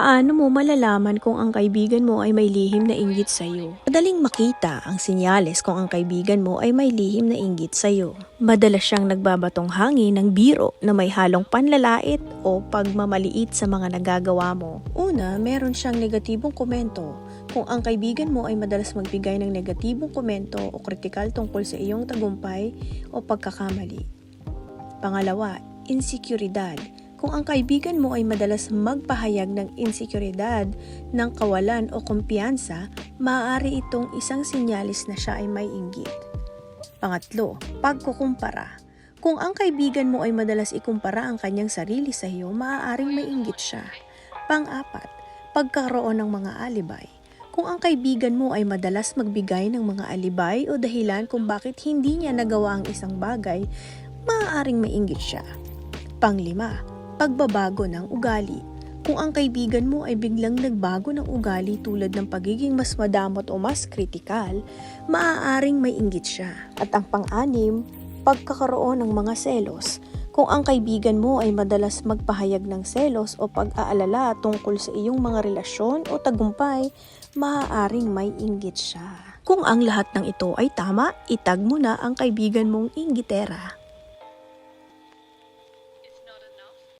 Paano mo malalaman kung ang kaibigan mo ay may lihim na inggit sa'yo? Madaling makita ang sinyales kung ang kaibigan mo ay may lihim na inggit sa'yo. Madalas siyang nagbabatong hangin ng biro na may halong panlalait o pagmamaliit sa mga nagagawa mo. Una, meron siyang negatibong komento. Kung ang kaibigan mo ay madalas magbigay ng negatibong komento o kritikal tungkol sa iyong tagumpay o pagkakamali. Pangalawa, insekuridad. Kung ang kaibigan mo ay madalas magpahayag ng insekuridad, ng kawalan o kumpiyansa, maaari itong isang sinyalis na siya ay may inggit. Pangatlo, pagkukumpara. Kung ang kaibigan mo ay madalas ikumpara ang kanyang sarili sa iyo, maaaring may inggit siya. Pang-apat, pagkaroon ng mga alibay. Kung ang kaibigan mo ay madalas magbigay ng mga alibay o dahilan kung bakit hindi niya nagawa ang isang bagay, maaaring mainggit siya. Panglima, pagbabago ng ugali. Kung ang kaibigan mo ay biglang nagbago ng ugali tulad ng pagiging mas madamot o mas kritikal, maaaring may inggit siya. At ang pang-anim, pagkakaroon ng mga selos. Kung ang kaibigan mo ay madalas magpahayag ng selos o pag-aalala tungkol sa iyong mga relasyon o tagumpay, maaaring may inggit siya. Kung ang lahat ng ito ay tama, itag mo na ang kaibigan mong inggitera.